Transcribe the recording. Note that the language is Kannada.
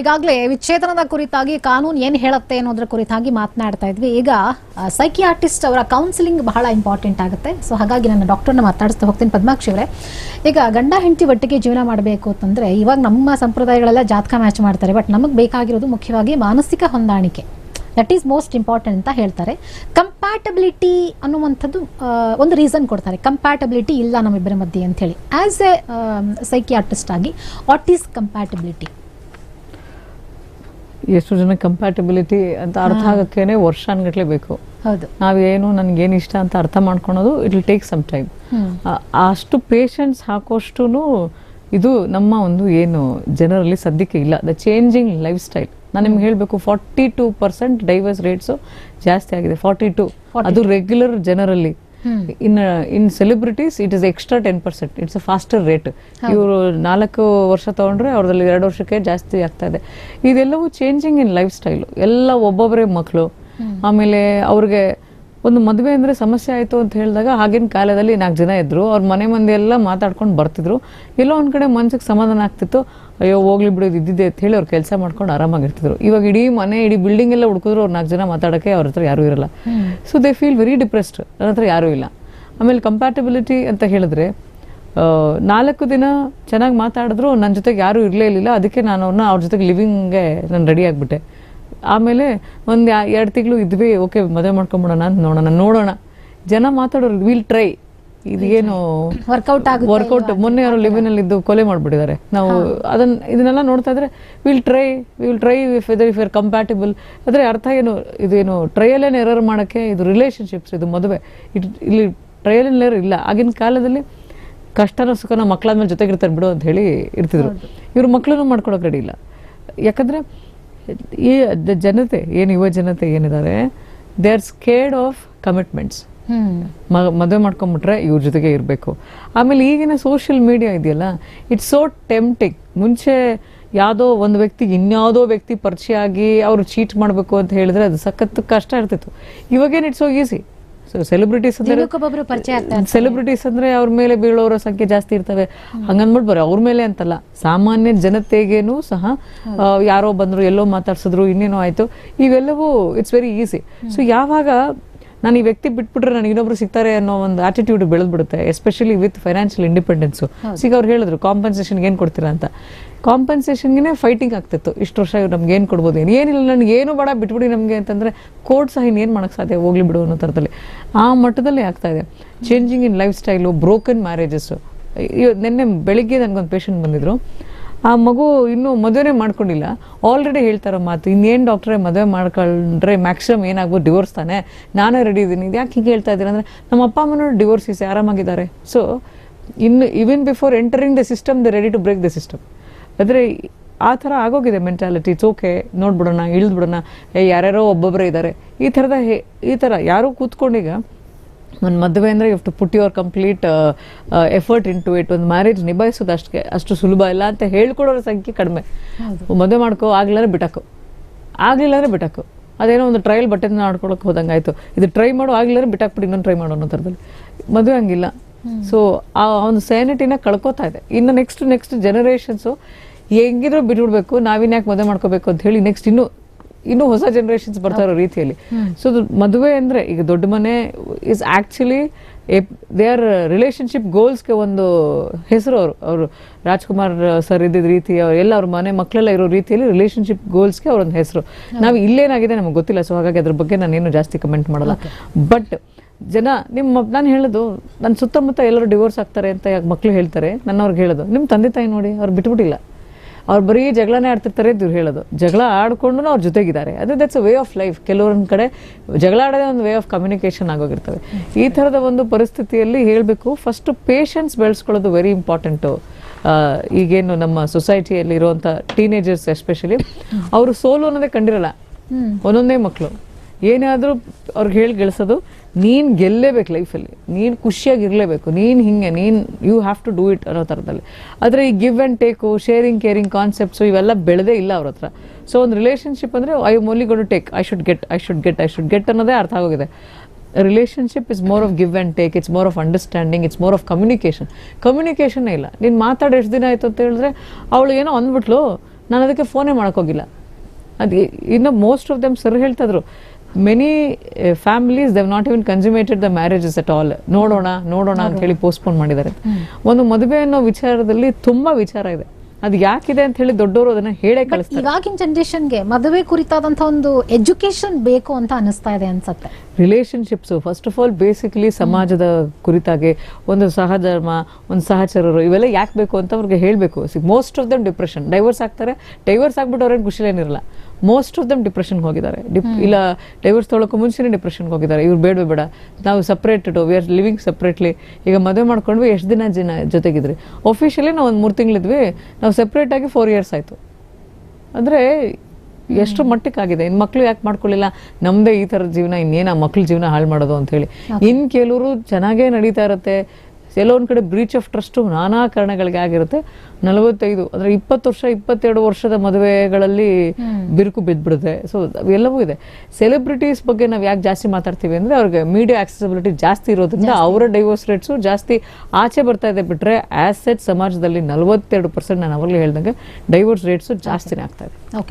ಈಗಾಗಲೇ ವಿಚ್ಛೇದನದ ಕುರಿತಾಗಿ ಕಾನೂನು ಏನು ಹೇಳುತ್ತೆ ಅನ್ನೋದ್ರ ಕುರಿತಾಗಿ ಮಾತನಾಡ್ತಾ ಇದ್ವಿ. ಈಗ ಸೈಕಿಯಾಟಿಸ್ಟ್ ಅವರ ಕೌನ್ಸಿಲಿಂಗ್ ಬಹಳ ಇಂಪಾರ್ಟೆಂಟ್ ಆಗುತ್ತೆ. ಸೊ ಹಾಗಾಗಿ ನಾನು ಡಾಕ್ಟರ್ನ ಮಾತಾಡಿಸ್ತಾ ಹೋಗ್ತೀನಿ. ಪದ್ಮಾಕ್ಷಿ ಅವರೇ, ಈಗ ಗಂಡ ಹೆಂಡತಿ ಒಟ್ಟಿಗೆ ಜೀವನ ಮಾಡಬೇಕು ಅಂತಂದ್ರೆ ಇವಾಗ ನಮ್ಮ ಸಂಪ್ರದಾಯಗಳೆಲ್ಲ ಜಾತಕ ಮ್ಯಾಚ್ ಮಾಡ್ತಾರೆ. ಬಟ್ ನಮಗೆ ಬೇಕಾಗಿರೋದು ಮುಖ್ಯವಾಗಿ ಮಾನಸಿಕ ಹೊಂದಾಣಿಕೆ. ದಟ್ ಈಸ್ ಮೋಸ್ಟ್ ಇಂಪಾರ್ಟೆಂಟ್ ಅಂತ ಹೇಳ್ತಾರೆ. ಕಂಪ್ಯಾಟಬಿಲಿಟಿ ಅನ್ನುವಂಥದ್ದು ಒಂದು ರೀಸನ್ ಕೊಡ್ತಾರೆ. ಕಂಪ್ಯಾಟಬಿಲಿಟಿ ಇಲ್ಲ ನಮ್ಮಿಬ್ಬರ ಮಧ್ಯೆ ಅಂತ ಹೇಳಿ ಆಸ್ ಎ ಸೈಕಿಯಾಟಿಸ್ಟ್ ಆಗಿ ವಾಟ್ ಈಸ್ ಕಂಪ್ಯಾಟಬಿಲಿಟಿ ಎಷ್ಟು ಜನ ಕಂಪ್ಯಾಟಬಿಲಿಟಿ ಅಂತ ಅರ್ಥ ಆಗಕ್ಕೇನೆ ವರ್ಷಾನ್ಗಟ್ಲೆ ಬೇಕು. ನಾವೇನು ನನಗೇನು ಇಷ್ಟ ಅಂತ ಅರ್ಥ ಮಾಡ್ಕೊಳೋದು it will take some time ಅಷ್ಟು ಪೇಷನ್ಸ್ ಹಾಕೋಷ್ಟು ಇದು ನಮ್ಮ ಒಂದು ಏನು ಜನರಲ್ಲಿ ಸದ್ಯಕ್ಕೆ ಇಲ್ಲ. ದ ಚೇಂಜಿಂಗ್ ಲೈಫ್ ಸ್ಟೈಲ್ ನಾನು ನಿಮ್ಗೆ ಹೇಳಬೇಕು forty two percent divorce rates ಜಾಸ್ತಿ ಆಗಿದೆ. ಫಾರ್ಟಿ ಟು ಅದು ರೆಗ್ಯುಲರ್ ಜನರಲ್ಲಿ. In in celebrities it is extra ten percent it's a faster rate ಇವರು ನಾಲ್ಕು ವರ್ಷ ತಗೊಂಡ್ರೆ ಅವ್ರದಲ್ಲಿ ಎರಡು ವರ್ಷಕ್ಕೆ ಜಾಸ್ತಿ ಆಗ್ತಾ ಇದೆ. ಇದೆಲ್ಲವೂ ಚೇಂಜಿಂಗ್ ಇನ್ ಲೈಫ್ ಸ್ಟೈಲು ಎಲ್ಲ ಒಬ್ಬೊಬ್ಬರೇ ಮಕ್ಕಳು. ಆಮೇಲೆ ಅವ್ರಿಗೆ ಒಂದು ಮದುವೆ ಅಂದ್ರೆ ಸಮಸ್ಯೆ ಆಯಿತು ಅಂತ ಹೇಳಿದಾಗ ಆಗಿನ ಕಾಲದಲ್ಲಿ ನಾಲ್ಕು ಜನ ಇದ್ರು. ಅವ್ರ ಮನೆ ಮಂದಿ ಎಲ್ಲ ಮಾತಾಡ್ಕೊಂಡು ಬರ್ತಿದ್ರು. ಎಲ್ಲೋ ಒಂದ್ ಕಡೆ ಮನ್ಸಿಗೆ ಸಮಾಧಾನ ಆಗ್ತಿತ್ತು. ಅಯ್ಯೋ, ಹೋಗ್ಲಿ ಬಿಡೋದು ಇದು ಇದ್ದಿದ್ದೆ ಅಂತ ಹೇಳಿ ಅವ್ರು ಕೆಲಸ ಮಾಡ್ಕೊಂಡು ಆರಾಮಾಗಿರ್ತಿದ್ರು. ಇವಾಗ ಇಡೀ ಮನೆ, ಇಡೀ ಬಿಲ್ಡಿಂಗ್ ಎಲ್ಲ ಹುಡುಕಿದ್ರು ಅವ್ರು ನಾಲ್ಕು ಜನ ಮಾತಾಡೋಕ್ಕೆ ಅವ್ರ ಹತ್ರ ಯಾರೂ ಇರಲ್ಲ. So they feel very depressed ನನ್ನ ಹತ್ರ ಯಾರೂ ಇಲ್ಲ. ಆಮೇಲೆ ಕಂಪ್ಯಾಟಬಿಲಿಟಿ ಅಂತ ಹೇಳಿದ್ರೆ ನಾಲ್ಕು ದಿನ ಚೆನ್ನಾಗಿ ಮಾತಾಡಿದ್ರು ನನ್ನ ಜೊತೆಗೆ ಯಾರೂ ಇರಲೇ ಇರಲಿಲ್ಲ. ಅದಕ್ಕೆ ನಾನು ಅವ್ರನ್ನ ಅವ್ರ ಜೊತೆಗೆ ಲಿವಿಂಗ್ಗೆ ನಾನು ರೆಡಿ ಆಗಿಬಿಟ್ಟೆ. ಆಮೇಲೆ ಒಂದು ಎರಡು ತಿಂಗಳು ಇದ್ವಿ ಓಕೆ ಮದುವೆ ಮಾಡ್ಕೊಂಬಿಡೋಣ ಅಂತ ನೋಡೋಣ ನೋಡೋಣ. ಜನ ಮಾತಾಡೋರು ವಿಲ್ ಟ್ರೈ ಇದೇನು ವರ್ಕೌಟ್ ಆಗ ವರ್ಕೌಟ್ ಮೊನ್ನೆ ಅವರು ಲಿವಿನಲ್ಲಿ ಇದ್ದು ಕೊಲೆ ಮಾಡ್ಬಿಟ್ಟಿದ್ದಾರೆ. ನಾವು ಅದನ್ನ ಇದನ್ನೆಲ್ಲ ನೋಡ್ತಾ ಇದ್ರೆ will try will try if ಇದರ್ ಇಫ್ ಯರ್ ಕಂಪ್ಯಾಟಿಬಲ್ ಆದರೆ ಅರ್ಥ ಏನು ಇದೇನು ಟ್ರಯಲ್ ಏನು ಎರರ್ ಮಾಡೋಕ್ಕೆ ಇದು ರಿಲೇಷನ್ಶಿಪ್ಸ್ ಇದು ಮದುವೆ. ಇಟ್ ಇಲ್ಲಿ ಟ್ರಯಲ್ ಏನ್ ಎರರ್ ಇಲ್ಲ. ಆಗಿನ ಕಾಲದಲ್ಲಿ ಕಷ್ಟನ ಸುಖನ ಮಕ್ಕಳಾದ್ಮೇಲೆ ಜೊತೆಗಿರ್ತಾರೆ ಬಿಡು ಅಂತ ಹೇಳಿ ಇರ್ತಿದ್ರು. ಇವ್ರು ಮಕ್ಕಳನ್ನು ಮಾಡ್ಕೊಳಕ್ಕೆ ರೆಡಿ ಇಲ್ಲ. ಯಾಕಂದ್ರೆ ಈ ದ- ಜನತೆ ಏನು ಯುವ ಜನತೆ ಏನಿದ್ದಾರೆ they are scared of commitments ಮದುವೆ ಮಾಡ್ಕೊಂಬಿಟ್ರೆ ಇವ್ರ ಜೊತೆಗೆ ಇರಬೇಕು. ಆಮೇಲೆ ಈಗಿನ ಸೋಷಿಯಲ್ ಮೀಡಿಯಾ ಇದೆಯಲ್ಲ ಇಟ್ಸ್ ಸೋ ಟೆಂಪ್ಟಿಂಗ್ ಮುಂಚೆ ಯಾವುದೋ ಒಂದು ವ್ಯಕ್ತಿ ಇನ್ಯಾವುದೋ ವ್ಯಕ್ತಿ ಪರಿಚಯ ಆಗಿ ಅವರು ಚೀಟ್ ಮಾಡಬೇಕು ಅಂತ ಹೇಳಿದ್ರೆ ಅದು ಸಖತ್ ಕಷ್ಟ ಇರ್ತಿತ್ತು. ಇವಾಗೇನು ಇಟ್ಸ್ ಸೋ ಈಸಿ ಸೆಲೆಬ್ರಿಟೀಸ್ ಅಂದ್ರೆ ಪರಿಚಯ ಸೆಲೆಬ್ರಿಟೀಸ್ ಅಂದ್ರೆ ಅವ್ರ ಮೇಲೆ ಬೀಳೋರ ಸಂಖ್ಯೆ ಜಾಸ್ತಿ ಇರ್ತವೆ. ಹಂಗಂದ್ಬಿಟ್ಟು ಬರೋ ಅವ್ರ ಮೇಲೆ ಅಂತಲ್ಲ. ಸಾಮಾನ್ಯ ಜನತೆಗೇನು ಸಹ ಯಾರೋ ಬಂದ್ರು ಎಲ್ಲೋ ಮಾತಾಡ್ಸಿದ್ರು ಇನ್ನೇನೋ ಆಯ್ತು ಇವೆಲ್ಲವೂ ಇಟ್ಸ್ ವೆರಿ ಈಸಿ ಸೊ ಯಾವಾಗ ನಾನು ಈ ವ್ಯಕ್ತಿ ಬಿಟ್ಬಿಟ್ರೆ ನನಗೆ ಇನ್ನೊಬ್ರು ಸಿಗ್ತಾರೆ ಅನ್ನೋ ಒಂದು ಆಟಿಟ್ಯೂಡ್ ಬೆಳೆದ್ಬಿಡುತ್ತೆ ಎಸ್ಪೆಷಲಿ ವಿತ್ ಫೈನಾನ್ಷಿಯಲ್ ಇಂಡಿಪೆಂಡೆನ್ಸು ಈಗ ಅವ್ರು ಹೇಳಿದ್ರು ಕಾಂಪನ್ಸೇಷನ್ಗೆ ಏನು ಕೊಡ್ತೀರಾ ಅಂತ. ಕಾಂಪನ್ಸೇಷನ್ಗೆ ಫೈಟಿಂಗ್ ಆಗ್ತಿತ್ತು. ಇಷ್ಟು ವರ್ಷ ಇವ್ರು ನಮ್ಗೆ ಏನು ಕೊಡ್ಬೋದು? ಏನು ಏನಿಲ್ಲ ನನಗೆ ಏನು ಬೇಡ ಬಿಟ್ಬಿಡಿ ನಮಗೆ ಅಂತಂದ್ರೆ ಕೋರ್ಟ್ ಸಹ ಇನ್ನೇನು ಮಾಡೋಕ್ಕೆ ಸಾಧ್ಯ? ಹೋಗ್ಲಿ ಬಿಡು ಅನ್ನೋ ಥರದಲ್ಲಿ. ಆ ಮಟ್ಟದಲ್ಲಿ ಆಗ್ತಾ ಇದೆ. Changing in lifestyle broken marriages ನಿನ್ನೆ ಬೆಳಿಗ್ಗೆ ನನಗೊಂದು ಪೇಷಂಟ್ ಬಂದಿದ್ರು. ಆ ಮಗು ಇನ್ನೂ ಮದುವೆನೇ ಮಾಡ್ಕೊಂಡಿಲ್ಲ. ಆಲ್ರೆಡಿ ಹೇಳ್ತಾರ ಮಾತು, ಇನ್ನೇನು ಡಾಕ್ಟ್ರೇ ಮದುವೆ ಮಾಡ್ಕೊಂಡ್ರೆ ಮ್ಯಾಕ್ಸಿಮಮ್ ಏನಾಗ್ಬೋದು ಡಿವೋರ್ಸ್ ತಾನೆ? ನಾನೇ ರೆಡಿ ಇದ್ದೀನಿ. ಇದು ಯಾಕೆ ಹೀಗೆ ಹೇಳ್ತಾ ಇದ್ದೀನಿ ಅಂದರೆ, ನಮ್ಮ ಅಪ್ಪ ಅಮ್ಮನೂ ಡಿವೋರ್ಸ್ ಇಸ್ ಆರಾಮಾಗಿದ್ದಾರೆ. ಸೊ ಇನ್ನು even before entering the system the ready to break the system ಆದರೆ, ಆ ಥರ ಆಗೋಗಿದೆ ಮೆಂಟಾಲಿಟಿ ಇಟ್ಸ್ ಓಕೆ ನೋಡ್ಬಿಡೋಣ, ಇಳಿದ್ಬಿಡೋಣ. ಏ, ಯಾರ್ಯಾರೋ ಒಬ್ಬೊಬ್ಬರೇ ಇದ್ದಾರೆ. ಈ ಥರದ ಈ ಥರ ಯಾರೂ ಕೂತ್ಕೊಂಡೀಗ ಒಂದು ಮದುವೆ ಅಂದರೆ you to put your complete effort into it ಒಂದು ಮ್ಯಾರೇಜ್ ನಿಭಾಯಿಸೋದು ಅಷ್ಟಕ್ಕೆ ಅಷ್ಟು ಸುಲಭ ಇಲ್ಲ ಅಂತ ಹೇಳ್ಕೊಡೋರ ಸಂಖ್ಯೆ ಕಡಿಮೆ. ಮದುವೆ ಮಾಡ್ಕೋ ಆಗ್ಲಾರೆ ಬಿಟಕು ಆಗ್ಲಿಲ್ಲ ಅಂದರೆ ಬಿಟಕು ಅದೇನೋ ಒಂದು ಟ್ರಯಲ್ ಬಟ್ಟೆನ ಆಡ್ಕೊಳಕ್ಕೆ ಹೋದಂಗೆ ಆಯಿತು ಇದು ಟ್ರೈ ಮಾಡೋ ಆಗ್ಲಿಲ್ಲ ಬಿಟ್ಟಾಕ್ಬಿಟ್ಟು ಇನ್ನೊಂದು ಟ್ರೈ ಮಾಡೋ ಅನ್ನೋ ಥರದಲ್ಲಿ ಮದುವೆ ಹಂಗಿಲ್ಲ. ಸೊ ಆ ಒಂದು ಸೈನಿಟಿನ ಕಳ್ಕೊತಾ ಇದೆ. ಇನ್ನು ನೆಕ್ಸ್ಟ್ ನೆಕ್ಸ್ಟ್ ಜನರೇಷನ್ಸು ಹೆಂಗಿದ್ರು ಬಿಟ್ಬಿಡ್ಬೇಕು ನಾವಿನ್ಯಾಕೆ ಮದುವೆ ಮಾಡ್ಕೋಬೇಕು ಅಂತ ಹೇಳಿ ನೆಕ್ಸ್ಟ್ ಇನ್ನು ಇನ್ನೂ ಹೊಸ ಜನರೇಷನ್ಸ್ ಬರ್ತಾ ಇರೋ ರೀತಿಯಲ್ಲಿ. ಸೊ ಮದುವೆ ಅಂದ್ರೆ ಈಗ ದೊಡ್ಡ ಮನೆ is actually they are relationship ಗೋಲ್ಸ್ಗೆ ಒಂದು ಹೆಸರು ಅವರು. ಅವರು ರಾಜ್ಕುಮಾರ್ ಸರ್ ಇದ್ದಿದ್ದ ರೀತಿ ಅವ್ರು ಎಲ್ಲ ಅವ್ರ ಮನೆ ಮಕ್ಕಳೆಲ್ಲ ಇರೋ ರೀತಿಯಲ್ಲಿ ರಿಲೇಶನ್ಶಿಪ್ ಗೋಲ್ಸ್ಗೆ ಅವರೊಂದು ಹೆಸರು. ನಾವು ಇಲ್ಲೇನಾಗಿದೆ ನಮಗೆ ಗೊತ್ತಿಲ್ಲ ಸೊ ಹಾಗಾಗಿ ಅದ್ರ ಬಗ್ಗೆ ನಾನೇನು ಜಾಸ್ತಿ ಕಮೆಂಟ್ ಮಾಡಲ್ಲ. ಬಟ್ ಜನ ನಿಮ್ಮ ನಾನು ಹೇಳೋದು ನನ್ನ ಸುತ್ತಮುತ್ತ ಎಲ್ಲರೂ ಡಿವೋರ್ಸ್ ಆಗ್ತಾರೆ ಅಂತ ಯಾಕೆ ಮಕ್ಳು ಹೇಳ್ತಾರೆ? ನನ್ನವ್ರಿಗೆ ಹೇಳೋದು. ನಿಮ್ಮ ತಂದೆ ತಾಯಿ ನೋಡಿ ಅವ್ರು ಬಿಟ್ಬಿಟ್ಟಿಲ್ಲ. ಅವ್ರು ಬರೀ ಜಗಳನೇ ಆಡ್ತಿರ್ತಾರೆ ಇವ್ರು ಹೇಳೋದು. ಜಗಳ ಆಡಿಕೊಂಡು ಅವ್ರ ಜೊತೆಗಿದ್ದಾರೆ. ಅದು that's a way of life ಕೆಲವೊಂದು ಕಡೆ ಜಗಳ ಆಡೋದೇ ಒಂದು ವೇ ಆಫ್ ಕಮ್ಯುನಿಕೇಷನ್ ಆಗೋಗಿರ್ತವೆ ಈ ಥರದ ಒಂದು ಪರಿಸ್ಥಿತಿಯಲ್ಲಿ ಹೇಳಬೇಕು ಫಸ್ಟ್ ಪೇಷನ್ಸ್ ಬೆಳೆಸ್ಕೊಳ್ಳೋದು ವೆರಿ ಇಂಪಾರ್ಟೆಂಟು ಈಗೇನು ನಮ್ಮ ಸೊಸೈಟಿಯಲ್ಲಿ ಇರುವಂಥ ಟೀನೇಜರ್ಸ್ ಎಸ್ಪೆಷಲಿ ಅವರು ಸೋಲು ಅನ್ನೋದೇ ಕಂಡಿರಲ್ಲ. ಒಂದೊಂದೇ ಮಕ್ಕಳು ಏನಾದರೂ ಅವ್ರಿಗೆ ಹೇಳಿ ಗೆಲ್ಸೋದು ನೀನು ಗೆಲ್ಲೇಬೇಕು ಲೈಫಲ್ಲಿ, ನೀನು ಖುಷಿಯಾಗಿರಲೇಬೇಕು, ನೀನು ಹಿಂಗೆ, ನೀನು you have to do it ಅನ್ನೋ ಥರದಲ್ಲಿ. ಆದರೆ ಈ give and take sharing caring concepts ಇವೆಲ್ಲ ಬೆಳೆದೇ ಇಲ್ಲ ಅವ್ರ ಹತ್ರ. ಸೊ ಒಂದು ರಿಲೇಷನ್ಶಿಪ್ ಅಂದರೆ I only to take I should get I should get I should get ಅನ್ನೋದೇ ಅರ್ಥ ಆಗೋಗಿದೆ. Relationship is more of give and take it's more of understanding it's more of communication communication ಇಲ್ಲ. ನೀನು ಮಾತಾಡಿ ಎಷ್ಟು ದಿನ ಆಯಿತು ಅಂತ ಹೇಳಿದ್ರೆ, ಅವಳು ಏನೋ ಅಂದ್ಬಿಟ್ಲು, ನಾನು ಅದಕ್ಕೆ ಫೋನೇ ಮಾಡೋಕ್ಕೋಗಿಲ್ಲ ಅದು ಇನ್ನು ಮೋಸ್ಟ್ ಆಫ್ ದೆಮ್ ಸರ್ ಹೇಳ್ತಾ ಇದ್ರು many families they've not even consummated the marriages at all ನೋಡೋಣ ನೋಡೋಣ ಅಂತ ಹೇಳಿ ಪೋಸ್ಟ್ಪೋನ್ ಮಾಡಿದ್ದಾರೆ. ಒಂದು ಮದುವೆ ಅನ್ನೋ ವಿಚಾರದಲ್ಲಿ ತುಂಬಾ ವಿಚಾರ ಇದೆ. ಅದು ಯಾಕಿದೆ ಅಂತ ಹೇಳಿ ದೊಡ್ಡವರು ಅದನ್ನ ಹೇಳೇ ಕಳಿಸ್ತಾರೆ. ಇವಾಗಿನ ಜನರೇಷನ್ಗೆ ಮದುವೆ ಕುರಿತಾದಂತ ಒಂದು ಎಜುಕೇಶನ್ ಬೇಕು ಅಂತ ಅನಿಸ್ತಾ ಇದೆ ಅನ್ಸುತ್ತೆ. Relationships first of all basically ಸಮಾಜದ ಕುರಿತಾಗಿ ಒಂದು ಸಹಧರ್ಮ ಒಂದು ಸಹಚರರು ಇವೆಲ್ಲ ಯಾಕೆ ಬೇಕು ಅಂತ ಅವ್ರಿಗೆ ಹೇಳಬೇಕು. Most of them depression divorce ಆಗ್ತಾರೆ. ಡೈವರ್ಸ್ ಆಗ್ಬಿಟ್ಟು ಅವ್ರೇನು ಖುಷಿಲೇನಿರಲ್ಲ ಮೋಸ್ಟ್ ಆಫ್ ದಮ್ ಡಿಪ್ರೆಷನ್ ಹೋಗಿದ್ದಾರೆ. ಡಿಪ್ ಇಲ್ಲ ಡೈವರ್ಸ್ ತೊಗೊಳಕ್ಕೂ ಮುಂಚೆನೇ ಡಿಪ್ರೆಷನ್ಗೆ ಹೋಗಿದ್ದಾರೆ. ಇವ್ರು ಬೇಡ ಬೇಡ. ನಾವು separated we are living separately ಈಗ ಮದುವೆ ಮಾಡ್ಕೊಂಡ್ವಿ ಎಷ್ಟು ದಿನ ಜನ ಜೊತೆಗಿದ್ರಿ? ಒಫಿಷಿಯಲಿ ನಾವು ಒಂದು ಮೂರು ತಿಂಗಳಿದ್ವಿ. ನಾವು ಸಪ್ರೇಟ್ ಆಗಿ ಫೋರ್ ಇಯರ್ಸ್ ಆಯಿತು. ಅಂದರೆ ಎಷ್ಟು ಮಟ್ಟಕ್ಕಾಗಿದೆ ಇನ್ನು ಮಕ್ಕಳು ಯಾಕೆ ಮಾಡ್ಕೊಳ್ಳಿಲ್ಲ ನಮ್ಮದೇ ಈ ಥರದ ಜೀವನ ಇನ್ನೇನು ಆ ಮಕ್ಳ ಜೀವನ ಹಾಳು ಮಾಡೋದು ಅಂತ ಹೇಳಿ. ಇನ್ನು ಕೆಲವರು ಚೆನ್ನಾಗೇ ನಡೀತಾ ಇರುತ್ತೆ. ಒಂದು ಕಡೆ ಬ್ರೀಚ್ ಆಫ್ ಟ್ರಸ್ಟು ನಾನಾ ಕಾರಣಗಳಿಗೆ ಆಗಿರುತ್ತೆ ನಲವತ್ತೈದು ಅಂದರೆ ಇಪ್ಪತ್ತು ವರ್ಷ ಇಪ್ಪತ್ತೆರಡು ವರ್ಷದ ಮದುವೆಗಳಲ್ಲಿ ಬಿರುಕು ಬಿದ್ದುಬಿಡುತ್ತೆ ಸೊ ಎಲ್ಲವೂ ಇದೆ. ಸೆಲೆಬ್ರಿಟೀಸ್ ಬಗ್ಗೆ ನಾವು ಯಾಕೆ ಜಾಸ್ತಿ ಮಾತಾಡ್ತೀವಿ ಅಂದರೆ ಅವ್ರಿಗೆ ಮೀಡಿಯಾ ಆಕ್ಸೆಸಿಬಿಲಿಟಿ ಜಾಸ್ತಿ ಇರೋದ್ರಿಂದ ಅವರ ಡೈವೋರ್ಸ್ ರೇಟ್ಸು ಜಾಸ್ತಿ ಆಚೆ ಬರ್ತಾ ಇದೆ ಬಿಟ್ಟರೆ ಆ್ಯಸ್ ಸೆಟ್ ಸಮಾಜದಲ್ಲಿ ನಲವತ್ತೆರಡು ಪರ್ಸೆಂಟ್ ನಾನು ಅವಾಗಲೇ ಹೇಳ್ದಂಗೆ ಡೈವೋರ್ಸ್ ರೇಟ್ಸು ಜಾಸ್ತಿನೇ ಆಗ್ತಾ ಇದೆ. ಓಕೆ